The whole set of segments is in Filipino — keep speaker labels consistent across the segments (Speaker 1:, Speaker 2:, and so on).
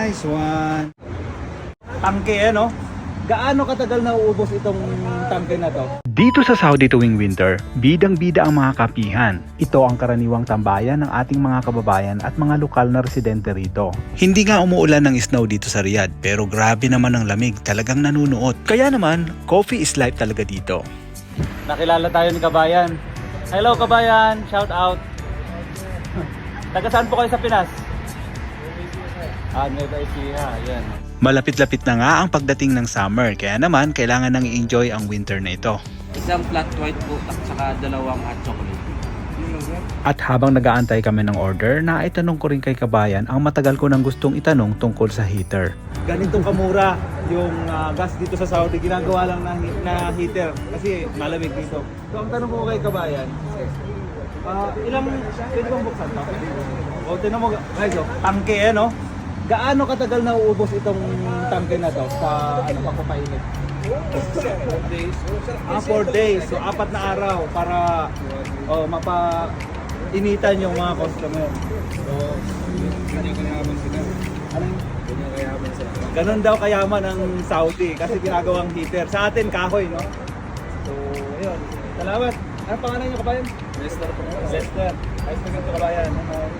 Speaker 1: Nice one. Tangke eh, no? Gaano katagal na uubos itong tangke na to?
Speaker 2: Dito sa Saudi tuwing winter, bidang-bida ang mga kapihan. Ito ang karaniwang tambayan ng ating mga kababayan at mga lokal na residente rito. Hindi nga umuulan ng snow dito sa Riyadh, pero grabe naman ang lamig, talagang nanunuot. Kaya naman, coffee is life talaga dito.
Speaker 1: Nakilala tayo ni Kabayan. Hello Kabayan, shout out. Taga saan po kayo sa Pinas? Ah, Nueva Ecija, yan.
Speaker 2: Malapit-lapit na nga ang pagdating ng summer, kaya naman kailangan nang i-enjoy ang winter na ito.
Speaker 3: Isang flat white po at saka dalawang hot chocolate.
Speaker 2: At habang nag-aantay kami ng order, naitanong ko rin kay Kabayan ang matagal ko nang gustong itanong tungkol sa heater.
Speaker 1: Ganitong kamura yung ah, gas dito sa Saudi, ginagawa lang na, na heater kasi malamig dito. So ang tanong ko kay Kabayan, ah, ilang, pwede bang buksan to? O, tinan mo guys, oh, tangke eh, no? Gaano katagal na uubos itong tangke na to sa ano, pagpapainit? 4 days. Ah, 4 days. So, apat na araw para oh, mapa-initan yung mga customer. So, ganyan kayaman sila. Anong? Ganyan kayaman sila. Ganon daw kayaman ang Saudi kasi ginagawang heater. Sa atin, kahoy, no? So, ayun. Salamat. Ano pangalan niyo, kabayan? Lester. Lester. Nice to meet you, kabayan. Yes,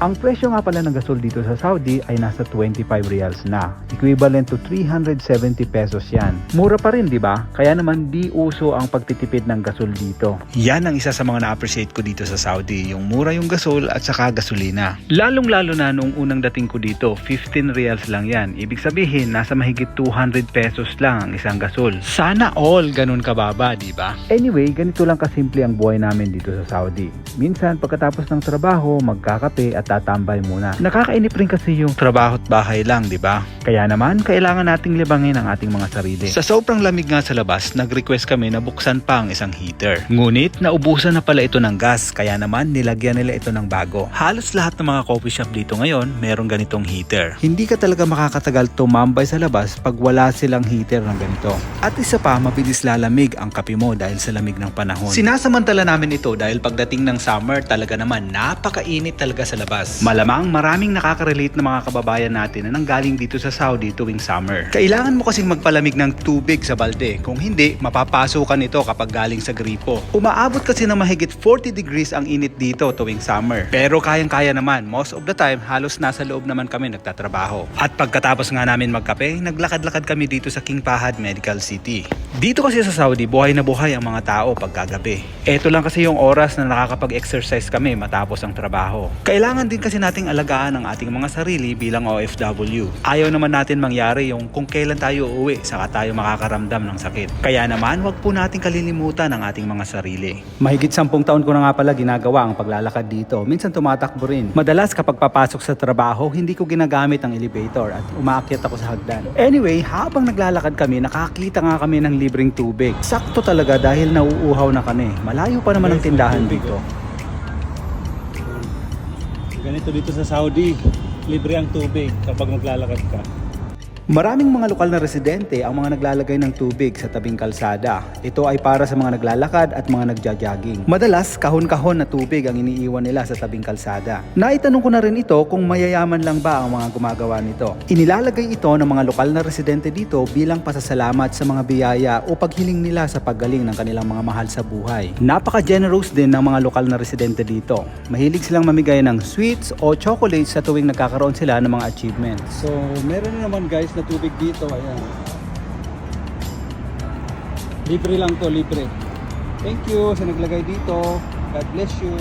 Speaker 2: Ang presyo nga pala ng gasol dito sa Saudi ay nasa 25 reals na. Equivalent to 370 pesos yan. Mura pa rin, di ba? Kaya naman di uso ang pagtitipid ng gasol dito. Yan ang isa sa mga na-appreciate ko dito sa Saudi, yung mura yung gasol at saka gasolina. Lalong-lalo na nung unang dating ko dito, 15 reals lang yan. Ibig sabihin, nasa mahigit 200 pesos lang ang isang gasol. Sana all ganun kababa, di ba? Anyway, ganito lang kasimple ang buhay namin dito sa Saudi. Minsan, pagkatapos ng trabaho, magkakape at tatambay muna. Nakakainip rin kasi yung trabaho at bahay lang, di ba? Kaya naman, kailangan nating libangin ang ating mga sarili. Sa sobrang lamig nga sa labas, nag-request kami na buksan pa ang isang heater. Ngunit, naubusan na pala ito ng gas, kaya naman nilagyan nila ito ng bago. Halos lahat ng mga coffee shop dito ngayon, meron ganitong heater. Hindi ka talaga makakatagal tumambay sa labas pag wala silang heater ng ganito. At isa pa, mabilis lalamig ang kape mo dahil sa lamig ng panahon. Sinasamantala namin ito dahil pagdating ng summer, talaga naman napakainit talaga sa labas. Malamang maraming nakaka-relate na mga kababayan natin na nanggaling dito sa Saudi tuwing summer. Kailangan mo kasing magpalamig ng tubig sa balde. Kung hindi, mapapasukan ito kapag galing sa gripo. Umaabot kasi na mahigit 40 degrees ang init dito tuwing summer. Pero kayang-kaya naman, most of the time, halos nasa loob naman kami nagtatrabaho. At pagkatapos nga namin magkape, naglakad-lakad kami dito sa King Fahad Medical City. Dito kasi sa Saudi, buhay na buhay ang mga tao pagkagabi. Ito lang kasi yung oras na nakakapag-exercise kami matapos ang trabaho. Kailangan din kasi nating alagaan ang ating mga sarili bilang OFW. Ayaw naman natin mangyari yung kung kailan tayo uuwi saka tayo makakaramdam ng sakit. Kaya naman, wag po nating kalilimutan ang ating mga sarili. Mahigit sampung taon ko na nga pala ginagawa ang paglalakad dito. Minsan tumatakbo rin. Madalas kapag papasok sa trabaho, hindi ko ginagamit ang elevator at umaakyat ako sa hagdan. Anyway, habang naglalakad kami, nakakita nga kami ng libreng tubig. Sakto talaga dahil nauuhaw na kami. Malayo pa naman ang tindahan dito.
Speaker 1: Ganito dito sa Saudi, libre ang tubig kapag naglalakad ka.
Speaker 2: Maraming mga lokal na residente ang mga naglalagay ng tubig sa tabing kalsada. Ito ay para sa mga naglalakad at mga nagja-jogging. Madalas, kahon-kahon na tubig ang iniiwan nila sa tabing kalsada. Naitanong ko na rin ito kung mayayaman lang ba ang mga gumagawa nito. Inilalagay ito ng mga lokal na residente dito bilang pasasalamat sa mga biyaya o paghiling nila sa paggaling ng kanilang mga mahal sa buhay. Napaka-generous din ng mga lokal na residente dito. Mahilig silang mamigay ng sweets o chocolates sa tuwing nagkakaroon sila ng mga achievements.
Speaker 1: So, meron na naman guys na tubig dito. Ayan. Libre lang to, libre. Thank you sa naglagay dito. God bless you.